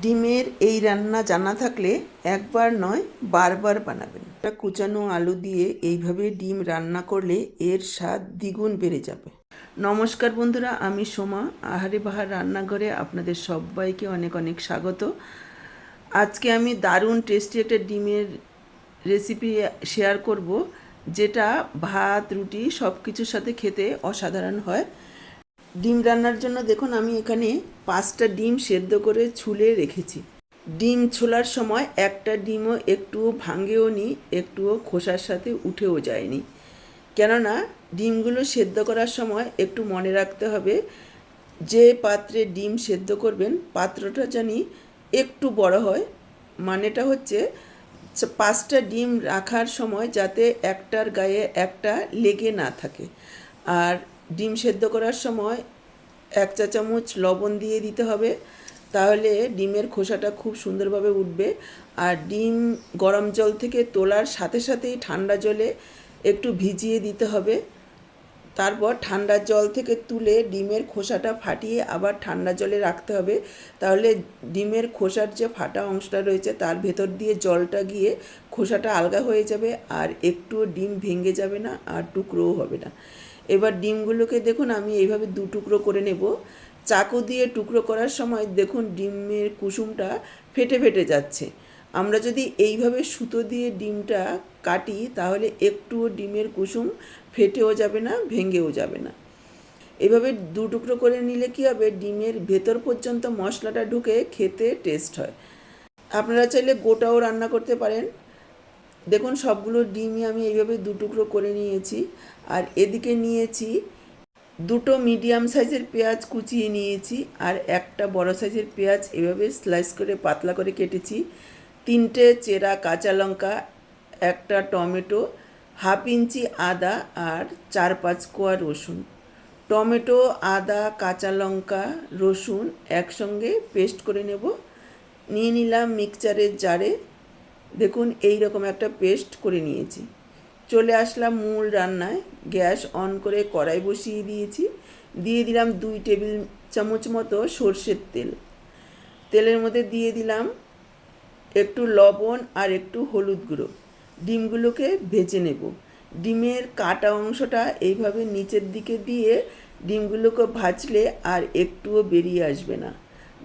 ডিমের এই রান্না জানা থাকলে একবার নয়, বারবার বানাবেন। একটা কুচানো আলু দিয়ে এইভাবে ডিম রান্না করলে এর স্বাদ দ্বিগুণ বেড়ে যাবে। নমস্কার বন্ধুরা, আমি সোমা, আহারে বাহার রান্নাঘরে আপনাদের সবাইকে অনেক অনেক স্বাগত। আজকে আমি দারুণ টেস্টি একটা ডিমের রেসিপি শেয়ার করব, যেটা ভাত, রুটি সব কিছুর সাথে খেতে অসাধারণ হয়। ডিম রান্নার জন্য দেখুন, আমি এখানে পাঁচটা ডিম সেদ্ধ করে ছুলে রেখেছি। ডিম ছোলার সময় একটা ডিমও একটুও ভাঙেও নি, একটুও খোসার সাথে উঠেও যায়নি। কেননা, ডিমগুলো সেদ্ধ করার সময় একটু মনে রাখতে হবে, যে পাত্রে ডিম সেদ্ধ করবেন, পাত্রটা জানি একটু বড় হয়, মানেটা হচ্ছে পাঁচটা ডিম রাখার সময় যাতে একটার গায়ে একটা লেগে না থাকে। আর ডিম সেদ্ধ করার সময় এক চা চামচ লবণ দিয়ে দিতে হবে। তাহলে ডিমের খোসাটা খুব সুন্দরভাবে উঠবে। আর ডিম গরম জল থেকে তোলার সাথে সাথেই ঠান্ডা জলে একটু ভিজিয়ে দিতে হবে। তারপর ঠান্ডা জল থেকে তুলে ডিমের খোসাটা ফাটিয়ে আবার ঠান্ডা জলে রাখতে হবে। তাহলে ডিমের খোসার যে ফাটা অংশটা রয়েছে তার ভেতর দিয়ে জলটা গিয়ে খোসাটা আলগা হয়ে যাবে আর একটুও ডিম ভেঙে যাবে না আর টুকরোও হবে না। এবার ডিমগুলোকে দেখুন, আমি এইভাবে দু টুকরো করে নেব। চাকু দিয়ে টুকরো করার সময় দেখুন, ডিমের কুসুমটা ফেটে ফেটে যাচ্ছে। আমরা যদি এইভাবে সুতো দিয়ে ডিমটা কাটি, তাহলে একটুও ডিমের কুসুম ফেটেও যাবে না, ভেঙেও যাবে না। এভাবে দু টুকরো করে নিলে কী হবে, ডিমের ভেতর পর্যন্ত মশলাটা ঢুকে খেতে টেস্ট হয়। আপনারা চাইলে গোটাও রান্না করতে পারেন। দেখুন, সবগুলো ডিমই আমি এইভাবে দু টুকরো করে নিয়েছি। আর এদিকে নিয়েছি দুটো মিডিয়াম সাইজের পেঁয়াজ কুচিয়ে নিয়েছি আর একটা বড় সাইজের পেঁয়াজ এভাবে স্লাইস করে পাতলা করে কেটেছি। তিনটে চেরা কাঁচা লঙ্কা, একটা টমেটো, হাফ ইঞ্চি আদা আর চার পাঁচ কোয়া রসুন। টমেটো, আদা, কাঁচা লঙ্কা, রসুন একসঙ্গে পেস্ট করে নেব। নিয়ে নিলাম মিক্সচারের জারে। দেখুন এই রকম একটা পেস্ট করে নিয়েছি। চলে আসলাম মূল রান্নায়। গ্যাস অন করে কড়াই বসিয়ে দিয়েছি। দিয়ে দিলাম দুই টেবিল চামচ মতো সর্ষের তেল। তেলের মধ্যে দিয়ে দিলাম একটু লবণ আর একটু হলুদ গুঁড়ো। ডিমগুলোকে ভেজে নেব। ডিমের কাটা অংশটা এইভাবে নিচের দিকে দিয়ে ডিমগুলোকে ভাজলে আর একটুও বেরিয়ে আসবে না।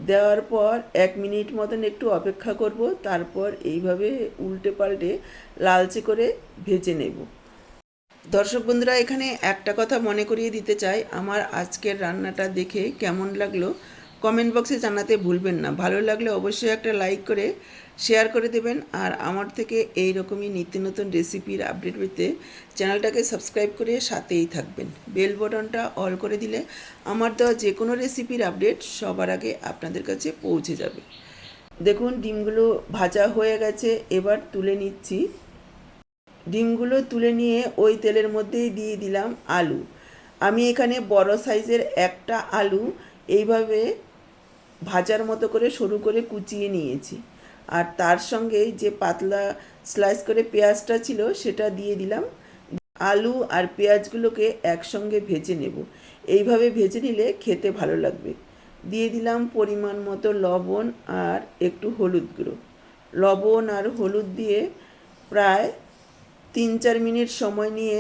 দেওয়ার পর এক মিনিট মতন একটু অপেক্ষা করব, তারপর এইভাবে উল্টে পাল্টে লালচে করে ভেজে নেব। দর্শক বন্ধুরা, এখানে একটা কথা মনে করিয়ে দিতে চাই। আমার আজকের রান্নাটা দেখে কেমন লাগল? কমেন্ট বক্সে জানাতে ভুলবেন না। ভালো লাগলে অবশ্যই একটা লাইক করে শেয়ার করে দেবেন। আর আমার থেকে এই রকমই নিত্য নতুন রেসিপির আপডেট পেতে চ্যানেলটাকে সাবস্ক্রাইব করে সাথেই থাকবেন। বেল বটনটা অল করে দিলে আমার দেওয়া যে কোনো রেসিপির আপডেট সবার আগে আপনাদের কাছে পৌঁছে যাবে। দেখুন, ডিমগুলো ভাজা হয়ে গেছে। এবার তুলে নিচ্ছি। ডিমগুলো তুলে নিয়ে ওই তেলের মধ্যেই দিয়ে দিলাম আলু। আমি এখানে বড় সাইজের একটা আলু এইভাবে ভাজার মতো করে সরু করে কুচিয়ে নিয়েছি। আর তার সঙ্গে যে পাতলা স্লাইস করে পেঁয়াজটা ছিল, সেটা দিয়ে দিলাম। আলু আর পেঁয়াজগুলোকে একসঙ্গে ভেজে নেব। এইভাবে ভেজে নিলে খেতে ভালো লাগবে। দিয়ে দিলাম পরিমাণ মতো লবণ আর একটু হলুদ গুঁড়ো। লবণ আর হলুদ দিয়ে প্রায় তিন চার মিনিট সময় নিয়ে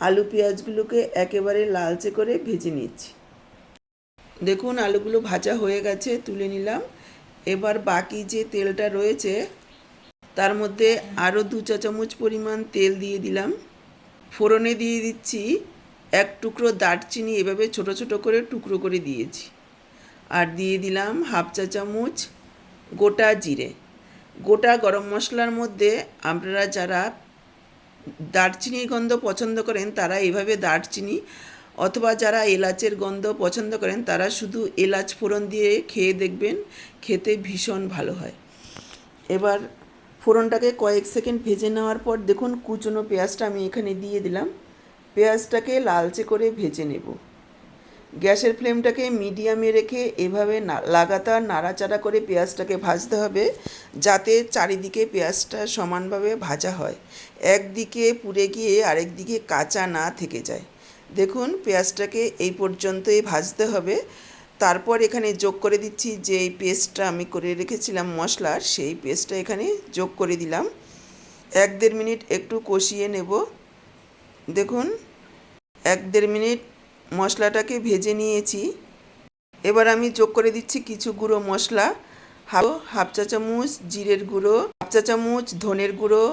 আলু পেঁয়াজগুলোকে একেবারে লালচে করে ভেজে নিচ্ছি। দেখুন, আলুগুলো ভাজা হয়ে গেছে, তুলে নিলাম। এবার বাকি যে তেলটা রয়েছে, তার মধ্যে আরও দু চা চামচ পরিমাণ তেল দিয়ে দিলাম। ফোড়নে দিয়ে দিচ্ছি এক টুকরো দারচিনি, এভাবে ছোট ছোট করে টুকরো করে দিয়েছি। আর দিয়ে দিলাম হাফ চা চামচ গোটা জিরে। গোটা গরম মশলার মধ্যে আপনারা যারা দারচিনির গন্ধ পছন্দ করেন, তারা এভাবে দারচিনি অথবা যারা এলাচের গন্ধ পছন্দ করেন, তারা শুধু এলাচ ফোড়ন দিয়ে খেয়ে দেখবেন, খেতে ভীষণ ভালো হয়। এবার ফোড়নটাকে কয়েক সেকেন্ড ভেজে নেওয়ার পর দেখুন কুচনো পেঁয়াজটা আমি এখানে দিয়ে দিলাম। পেঁয়াজটাকে লালচে করে ভেজে নেব। গ্যাসের ফ্লেমটাকে মিডিয়ামে রেখে এভাবে লাগাতার নাড়াচাড়া করে পেঁয়াজটাকে ভাজতে হবে, যাতে চারিদিকে পেঁয়াজটা সমানভাবে ভাজা হয়। একদিকে পুড়ে গিয়ে আরেক দিকে কাঁচা না থেকে যায়। দেখুন, পেঁয়াজটাকে এই পর্যন্তই ভাজতে হবে। তারপর এখানে যোগ করে দিচ্ছি যে এই পেস্টটা আমি করে রেখেছিলাম মশলার সেই পেস্টটা এখানে যোগ করে দিলাম। এক দেড় মিনিট একটু কষিয়ে নেব। দেখুন, এক দেড় মিনিট মশলাটাকে ভেজে নিয়েছি। এবার আমি যোগ করে দিচ্ছি কিছু গুঁড়ো মশলা। হাফ হাফ চা চামচ জিরের গুঁড়ো, হাফ চা চামচ ধনের গুঁড়ো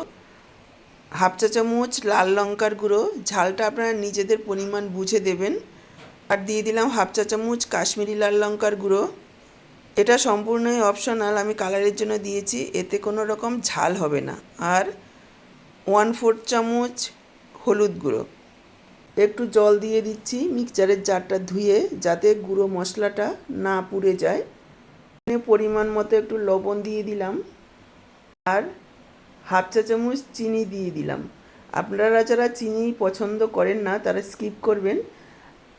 হাফ চা চামচ লাল লঙ্কার গুঁড়ো, ঝালটা আপনারা নিজেদের পরিমাণ বুঝে দেবেন। আর দিয়ে দিলাম হাফ চা চামচ কাশ্মীরি লাল লঙ্কার গুঁড়ো। এটা সম্পূর্ণই অপশনাল আমি কালারের জন্য দিয়েছি, এতে কোনো রকম ঝাল হবে না। আর ওয়ান ফোর্থ চামচ হলুদ গুঁড়ো। একটু জল দিয়ে দিচ্ছি মিক্সচারের জারটা ধুয়ে, যাতে গুঁড়ো মশলাটা না পুড়ে যায়। পরিমাণ মতো একটু লবণ দিয়ে দিলাম। আর হাফ চা চামচ চিনি দিয়ে দিলাম। আপনারা যারা চিনি পছন্দ করেন না, তারা স্কিপ করবেন।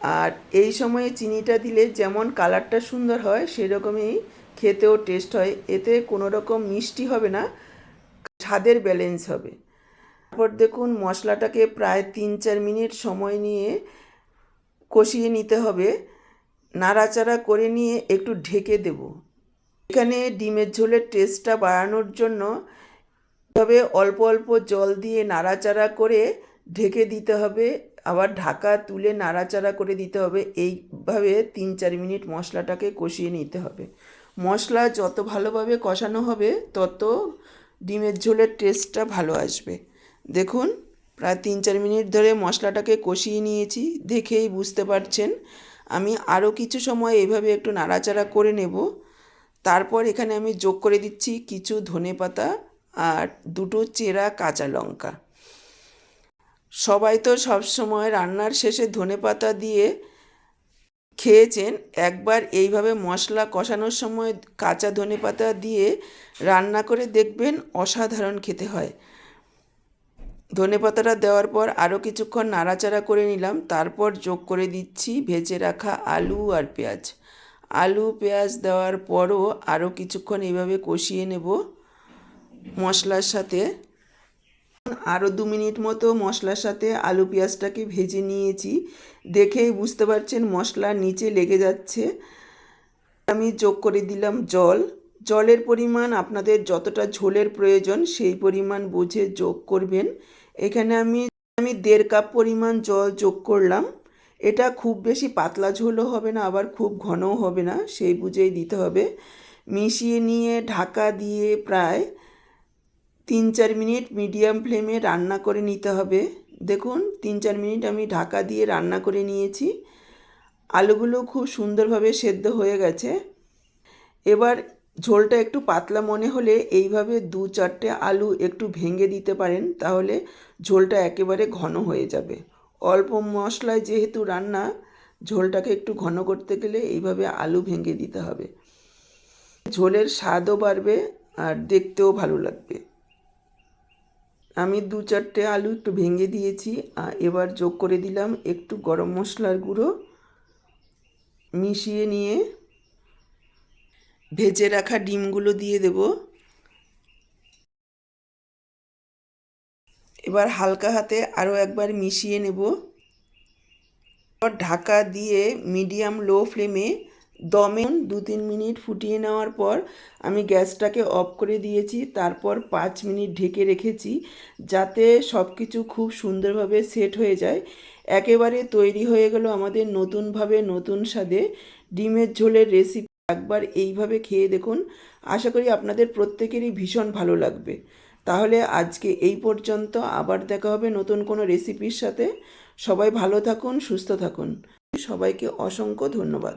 আর এই সময়ে চিনিটা দিলে যেমন কালারটা সুন্দর হয়, সেরকমই খেতেও টেস্ট হয়। এতে কোনো রকম মিষ্টি হবে না, স্বাদের ব্যালেন্স হবে। তারপর দেখুন, মশলাটাকে প্রায় তিন চার মিনিট সময় নিয়ে কষিয়ে নিতে হবে। নাড়াচাড়া করে নিয়ে একটু ঢেকে দেব। এখানে ডিমের ঝোলের টেস্টটা বাড়ানোর জন্য তবে অল্প অল্প জল দিয়ে নাড়াচাড়া করে ঢেকে দিতে হবে। আবার ঢাকা তুলে নাড়াচাড়া করে দিতে হবে। এইভাবে তিন চার মিনিট মশলাটাকে কষিয়ে নিতে হবে। মশলা যত ভালোভাবে কষানো হবে, তত ডিমের ঝোলের টেস্টটা ভালো আসবে। দেখুন, প্রায় তিন চার মিনিট ধরে মশলাটাকে কষিয়ে নিয়েছি। দেখেই বুঝতে পারছেন, আমি আরও কিছু সময় এইভাবে একটু নাড়াচাড়া করে নেব। তারপর এখানে আমি যোগ করে দিচ্ছি কিছু ধনে পাতা আর দুটো চেরা কাঁচা লঙ্কা। সবাই তো সব সময় রান্নার শেষে ধনে পাতা দিয়ে খেয়েছেন। একবার এইভাবে মশলা কষানোর সময় কাঁচা ধনে পাতা দিয়ে রান্না করে দেখবেন অসাধারণ খেতে হয়। ধনে পাতাটা দেওয়ার পর আরও কিছুক্ষণ নাড়াচাড়া করে নিলাম। তারপর যোগ করে দিচ্ছি ভেজে রাখা আলু আর পেঁয়াজ। আলু, পেঁয়াজ দেওয়ার পরও আরও কিছুক্ষণ এইভাবে কষিয়ে নেব। মশলার সাথে আরও দু মিনিট মতো মশলার সাথে আলু পেঁয়াজটাকে ভেজে নিয়েছি। দেখেই বুঝতে পারছেন মশলা নিচে লেগে যাচ্ছে। আমি যোগ করে দিলাম জল। জলের পরিমাণ আপনাদের যতটা ঝোলের প্রয়োজন সেই পরিমাণ বুঝে যোগ করবেন। এখানে আমি আমি দেড় কাপ পরিমাণ জল যোগ করলাম। এটা খুব বেশি পাতলা ঝোলও হবে না, আবার খুব ঘনও হবে না, সেই বুঝেই দিতে হবে। মিশিয়ে নিয়ে ঢাকা দিয়ে প্রায় তিন চার মিনিট মিডিয়াম ফ্লেমে রান্না করে নিতে হবে। দেখুন তিন চার মিনিট আমি ঢাকা দিয়ে রান্না করে নিয়েছি। আলুগুলো খুব সুন্দরভাবে সেদ্ধ হয়ে গেছে। এবার ঝোলটা একটু পাতলা মনে হলে এইভাবে দু চারটে আলু একটু ভেঙে দিতে পারেন, তাহলে ঝোলটা একেবারে ঘন হয়ে যাবে। অল্প মশলায় যেহেতু রান্না, ঝোলটাকে একটু ঘন করতে গেলে এইভাবে আলু ভেঙে দিতে হবে। ঝোলের স্বাদও বাড়বে আর দেখতেও ভালো লাগবে। আমি দু চারটে আলু একটু ভেঙে দিয়েছি এবার যোগ করে দিলাম একটু গরম মশলার গুঁড়ো মিশিয়ে নিয়ে ভেজে রাখা ডিমগুলো দিয়ে দেব। এবার হালকা হাতে আরও একবার মিশিয়ে নেব। ঢাকা দিয়ে মিডিয়াম লো ফ্লেমে দমে দু তিন মিনিট ফুটিয়ে নেওয়ার পর আমি গ্যাসটাকে অফ করে দিয়েছি, তারপর পাঁচ মিনিট ঢেকে রেখেছি যাতে সব কিছু খুব সুন্দরভাবে সেট হয়ে যায়। একেবারে তৈরি হয়ে গেল আমাদের নতুনভাবে নতুন স্বাদে ডিমের ঝোলের রেসিপি একবার এইভাবে খেয়ে দেখুন, আশা করি আপনাদের প্রত্যেকেরই ভীষণ ভালো লাগবে। তাহলে আজকে এই পর্যন্ত, আবার দেখা হবে নতুন কোনো রেসিপির সাথে। সবাই ভালো থাকুন, সুস্থ থাকুন। সবাইকে অসংখ্য ধন্যবাদ।